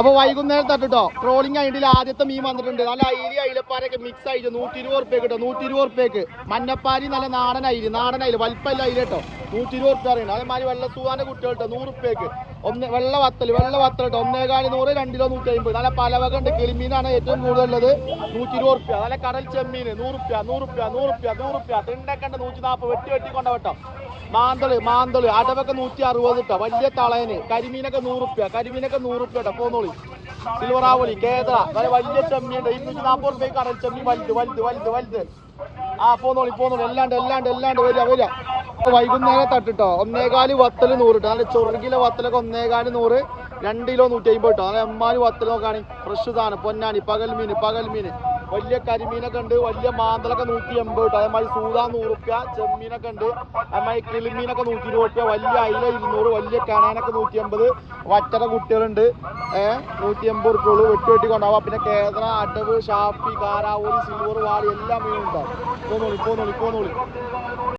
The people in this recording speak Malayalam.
അപ്പൊ വൈകുന്നേരം കേട്ടോ ട്രോളിംഗ് ആയിട്ട് ആദ്യത്തെ മീൻ വന്നിട്ടുണ്ട്. നല്ല അരി അയിലപ്പാരൊക്കെ മിക്സ് ആയിട്ട് നൂറ്റി ഇരുപത് റുപ്യ കേട്ടോ നൂറ്റി ഇരുപത് ഉറുപ്പ്യക്ക്. മഞ്ഞപ്പാരി നല്ല നാടൻ അയിൽ. നാടൻ അയിൽ. വലിപ്പല്ല അയിൽ കേട്ടോ. നൂറ്റി ഇരുപത് റുപ്യ അറിയണം. അതേമാതിരി വെള്ള സൂവാന്റെ കുട്ടികൾ കേട്ടോ നൂറ് റുപ്യക്ക് ഒന്ന് വെള്ള വത്തൽ വെള്ള വത്തൽ കേട്ടോ ഒന്നേകാൽ നൂറ് രണ്ടിലോ നൂറ്റി അമ്പത് നല്ല പലവക ഉണ്ട്. കിളിമീനാണ് ഏറ്റവും കൂടുതലുള്ളത്. നൂറ്റി ഇരുപത് റുപ്യ നല്ല കടൽ ചെമ്മീന് നൂറ് റുപ്യ നൂറ് റുപ്യ നൂറ് റുപ്യ നൂറ് റുപ്യ തിണ്ടക്കണ്ട് നൂറ്റി നാൽപ്പത് വെട്ടി വെട്ടി കൊണ്ട വട്ടം. മാന്തൾ മാന്തൾ. അടവൊക്കെ നൂറ്റി അറുപത് കേട്ടോ വലിയ തളയന്. കരിമീനൊക്കെ നൂറ് റുപ്യ കരിമീനൊക്കെ നൂറ് റുപ്യ കേട്ടോ പോന്നോളി. സിൽവർ ആവോളി കേദ്ര നല്ല വലിയ ചെമ്മീൻ ഉണ്ട്. ഇരുന്നൂറ്റി നാൽപ്പത് റുപ്യ കടൽ ചെമ്മീൻ. വലുത് വലുത് വലുത് വലുത്. ആ പോന്നോളി പോന്നോളി. എല്ലാണ്ട് എല്ലാണ്ട് എല്ലാണ്ട്. വരിക വരിക. വൈകുന്നേരം തട്ടിട്ടോ? ഒന്നേകാൽ വത്തൽ നൂറ് കിട്ടും നല്ല ചൊറുകിലെ വത്തലൊക്കെ ഒന്നേകാൽ നൂറ് രണ്ട് കിലോ നൂറ്റി അമ്പത് കിട്ടും നല്ല എമ്മാൽ വത്തൽ നോക്കുകയാണെങ്കിൽ ഫ്രഷ് സാധനം. പൊന്നാനി പകൽ മീൻ പകൽ മീൻ വലിയ കരിമീനൊക്കെ ഉണ്ട്. വലിയ മാന്തലൊക്കെ നൂറ്റി എൺപത് കിട്ടും അതേമാതിരി സൂതാ നൂറ് റുപ്യ ചെമ്മീനൊക്കെ ഉണ്ട്. അതേമാതിരി കിളിമീനൊക്കെ നൂറ്റി ഇരുപത് രൂപ വലിയ അയില ഇരുന്നൂറ് വലിയ കണാനൊക്കെ നൂറ്റി എൺപത് വറ്റര കുട്ടികളുണ്ട്. ഏഹ് നൂറ്റി എൺപത് റുപ്യ ഉള്ളൂ. വെട്ടി വെട്ടി കൊണ്ടാവാം പിന്നെ കേന്ദ്ര അടവ് ഷാപ്പി കാരാവൂരി സിൽവർ വാളി എല്ലാ മീനും ഉണ്ടാവും നോളി ഇപ്പോ പോന്നോളി